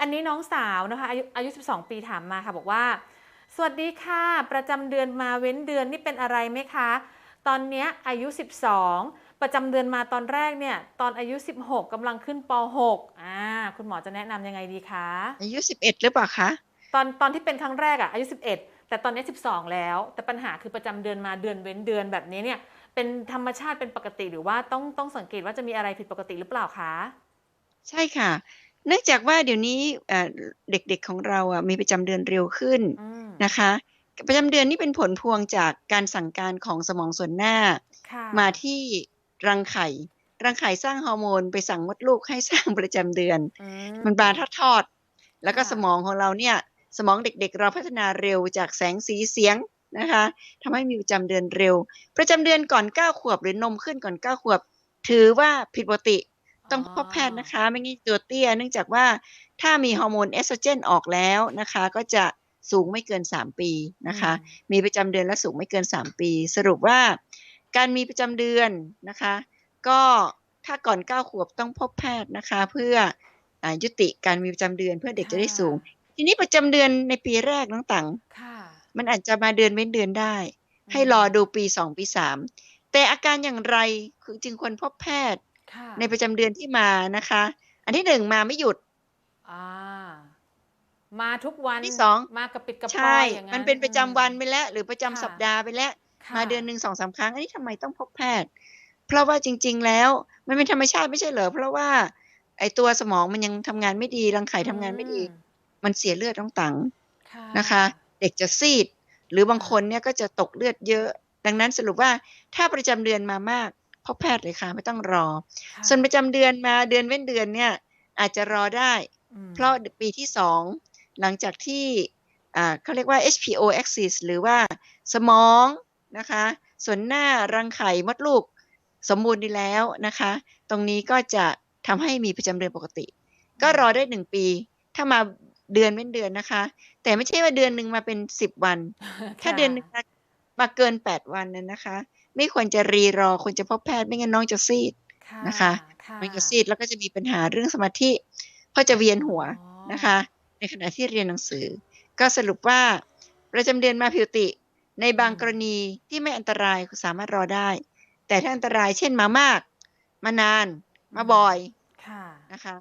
อันนี้น้องสาวนะคะอายุอายุ 12 ปีถามมาค่ะบอกว่า สวัสดีค่ะ ประจำเดือนมาเว้นเดือนนี่เป็นอะไรไหมคะ ตอนเนี้ยอายุ 12 ประจำเดือนมาตอนแรกเนี่ย ตอนอายุ 16กำลังขึ้นป .6 อ่าคุณหมอจะแนะนำยังไงดีคะ อายุ11หรือเปล่าคะ ตอนตอนที่เป็นครั้งแรกอะอายุ 11 แต่ตอนนี้ 12 แล้ว แต่ปัญหาคือประจำเดือนมาเดือนเว้นเดือนแบบนี้เนี่ยเป็นธรรมชาติเป็นปกติหรือว่าต้องต้องสังเกตว่าจะมีอะไรผิดปกติหรือเปล่าคะ ใช่ค่ะ เนื่องจากว่าเดี๋ยวนี้เอ่อเด็กๆของเราอะมีประจำเดือนเร็วขึ้นอืมนะคะประจำเดือนนี่เป็นผลพวงจากการสั่งการของสมองส่วนหน้าค่ะมาที่รังไข่รังไข่สร้างฮอร์โมนไปสั่งมดลูกให้สร้างประจำเดือนอืมันบานทอดทอดๆแล้วก็ค่ะสมองของเราเนี่ย สมองเด็กๆ เราพัฒนาเร็วจากแสงสีเสียงนะคะทำให้มีประจำเดือนเร็ว ประจำเดือนก่อน 9 ขวบหรือนมขึ้นก่อน 9 ขวบ ถือว่าผิดปกติ ต้องพบแพทย์นะคะ ไม่งั้นตัวเตี้ย เนื่องจากว่าถ้ามีฮอร์โมนเอสโตรเจนออกแล้วนะคะ ก็จะสูงไม่เกิน 3 ปีนะคะ มีประจำเดือนและสูงไม่เกิน 3 ปี สรุปว่า การมีประจำเดือนนะคะ ก็ถ้าก่อน 9 ขวบต้องพบแพทย์นะคะ เพื่ออายุติการมีประจำเดือนเพื่อเด็กจะได้สูง ทีนี้ประจำเดือนในปีแรกน้องตังค่ะมันอาจจะมาเดือนเว้นเดือนได้ ให้รอดูปี 2 ปี 3 แต่อาการอย่างไรคือจึงควรพบแพทย์ค่ะ ในประจำเดือนที่มานะคะ อันที่หนึ่งมาไม่หยุดอ่ามาทุกวันที่สองมากระปิดกระปใช่อยอย่างนั้นมันเป็นประจำวันไปอืมแล้ว หรือประจำค่ะสัปดาห์ไปแล้วค่ะมาเดือนหนึ่งสองสามครั้งอันนี้ทำไมต้องพบแพทย์ เพราะว่าจริง ๆ แล้วมันเป็นธรรมชาติไม่ใช่เหรอเพราะว่า ไอตัวสมองมันยังทำงานไม่ดีรังไข่ทำงานไม่ดีอืมันเสียเลือดต้องตังค่ะนะคะ เด็กจะซีด หรือบางคนเนี่ยก็จะตกเลือดเยอะ ดังนั้นสรุปว่าถ้าประจำเดือนมามาก พบแพทย์เลยค่ะ ไม่ต้องรอค่ะส่วนประจำเดือนมาเดือนเว้นเดือนเนี่ย อาจจะรอได้อืมเพราะปีที่สองหลังจากที่อ่าเขาเรียกว่า HPO axis หรือว่าสมองนะคะ ส่วนหน้ารังไข่มดลูกสมบูรณ์ดีแล้วนะคะ ตรงนี้ก็จะทำให้มีประจำเดือนปกติ ก็รอได้หนึ่งปี ถ้ามาเดือนเว้นเดือนนะคะ แต่ไม่ใช่ว่าเดือนหนึ่งมาเป็นสิบวัน ถ้าค่ะเดือนหนึ่งมา มาเกินแปดวันนั้นนะคะ ไม่ควรจะรีรอควรจะพบแพทย์ไม่งั้นน้องจะซีดนะคะค่ะมันจะซีดแล้วก็จะมีปัญหาเรื่องสมาธิเพราะจะเวียนหัวอ๋อนะคะ ในขณะที่เรียนหนังสือ ก็สรุปว่าประจำเดือนมาผิวติ ในบางกรณีที่ไม่อันตรายสามารถรอได้ แต่ถ้าอันตรายเช่นมามาก มานาน มาบ่อยค่ะนะคะ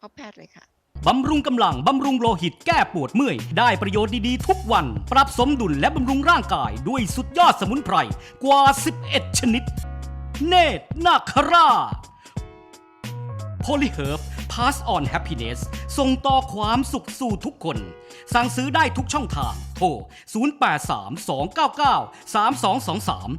พบแพทย์เลยค่ะ บำรุงกำลัง บำรุงโลหิตแก้ปวดเมื่อย ได้ประโยชน์ดีๆทุกวัน ปรับสมดุลและบำรุงร่างกาย ด้วยสุดยอดสมุนไพร กว่า 11 ชนิด เนตรนาคราโพลิเฮิร์บ Pass on Happiness ส่งต่อความสุขสู่ทุกคน สั่งซื้อได้ทุกช่องทาง โทร 0832993223